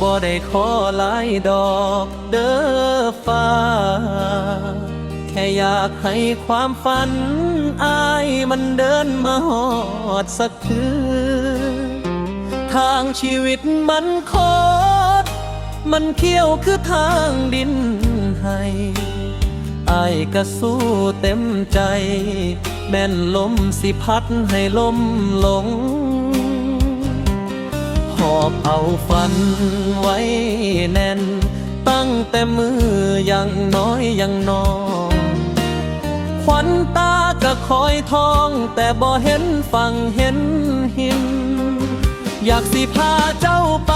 บ่ได้ขอหลายดอกเด้อฟ้า แค่อยากให้ความฝันอายมันเดินมาหอดสักคืนทางชีวิตมันโคตรมันเขี้ยวคือทางดินให้อายก็สู้เต็มใจ แม่นลมสิพัดให้ลมหลง อบเอาฝันไว้แน่น ตั้งแต่มือยังน้อยยังนองขวัญตาก็คอยทอง แต่บ่เห็นฟังเห็นหิน อยากสิพาเจ้าไป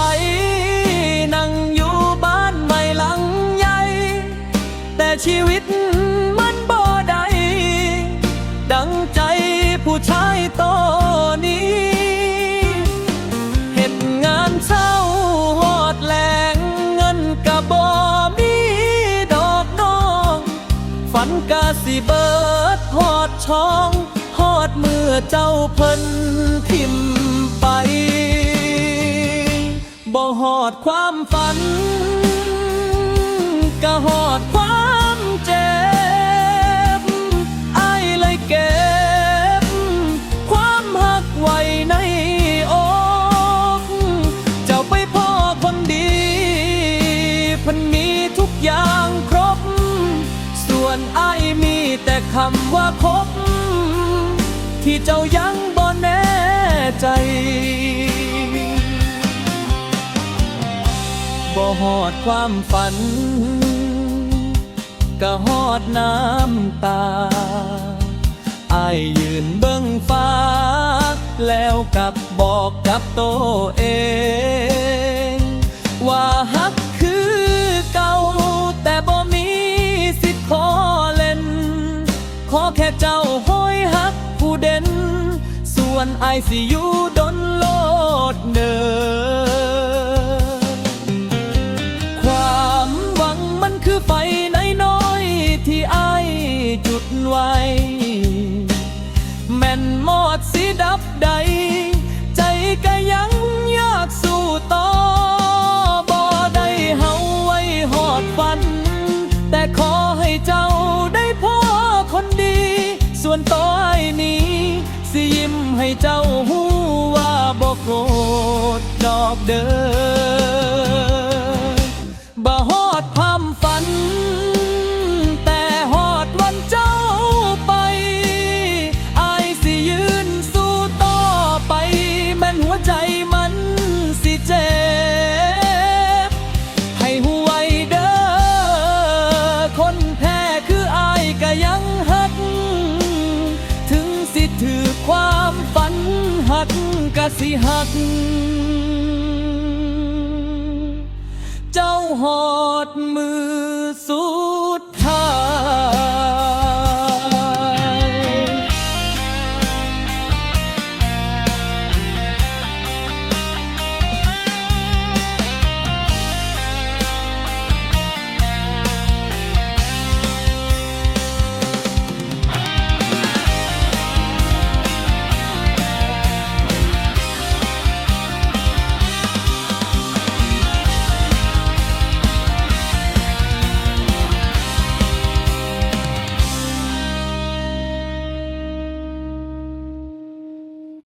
นั่งอยู่บ้านใหม่หลังใหญ่ แต่ชีวิตมันบ่ได้ดังใจผู้ชายโตนี้ สิเบิดหอดช่องหอดเมื่อเจ้าเพิ่นทิมไป บ่หอดความฝัน คำว่าคบที่เจ้ายังบ่แน่ใจบ่หอดความฝัน ก็หอดน้ำตาอายยืนเบิ่งฟ้า แล้วกับบอกกับโตวเอง ว่า วนอายสิอยู่ดนโลดเนินความหวังมันคือไฟน้อยๆที่ไอจุดไว้ แม่นหมอดสีดับใด ใจก็ยังอยากสู้ต่อบ่ได้เฮาไว้หอดฝัน แต่ขอให้เจ้าได้พ่อคนดี ส่วนต่อ สิยิ้มให้เจ้าหูว่าบอกโกรธดอกเด้อ ก็สิหัก เจ้าหอดมือ